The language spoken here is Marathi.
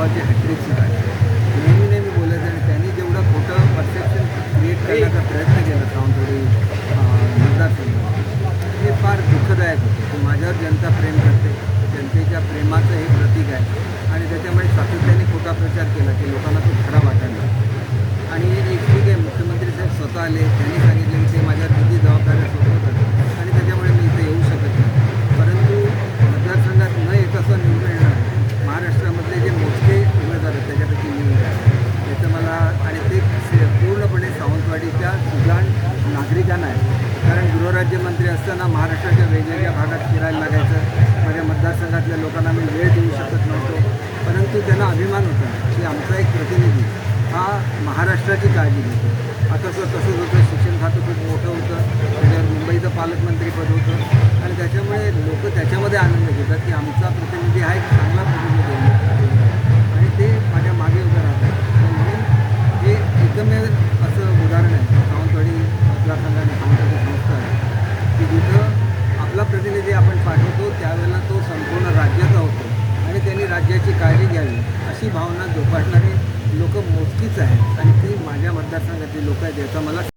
पवारची हॅट्रिकची काय नेहमी नेहमी बोलायचं आणि त्यांनी जेवढं खोटं परसेप्शन क्रिएट करण्याचा प्रयत्न केला सावंतवाडी अं, मतदारसंघात हे फार दुःखदायक होतं. माझ्यावर जनता प्रेम करते. जनतेच्या प्रेमाचं हे प्रतीक आहे. आणि त्याच्यामुळे सातत्याने खोटा प्रचार केला की लोकांना तो खरा त्या सुजाण नागरिकांना आहे कारण गृहराज्यमंत्री असताना महाराष्ट्राच्या वेगवेगळ्या भागात फिरायला लागायचं. माझ्या मतदारसंघातल्या लोकांना मी वेळ देऊ शकत नव्हतो. परंतु त्यांना अभिमान होता की आमचा एक प्रतिनिधी हा महाराष्ट्राची काळजी घेतो. आता तर तसंच होतं. शिक्षण खातं खूप मोठं होतं. त्याच्यावर मुंबईचं पालकमंत्रीपद होतं. आणि त्याच्यामुळे लोक त्याच्यामध्ये आनंद घेतात की आमचा प्रतिनिधी हा एक चांगला प्रतिनिधी आहे. आणि ते माझ्या मागे उभं राहतात. म्हणून हे एकमेव असं उदाहरण आहे. सावंतवाडी मतदारसंघाने सावंतवाडी संस्था आहे. की जिथं आपला प्रतिनिधी आपण पाठवतो त्यावेळेला तो संपूर्ण राज्याचा होतो आणि त्यांनी राज्याची काळजी घ्यावी. अशी भावना जोपासणारे लोक मोजकीच आहेत आणि ती माझ्या मतदारसंघातली लोक आहेत याचा मला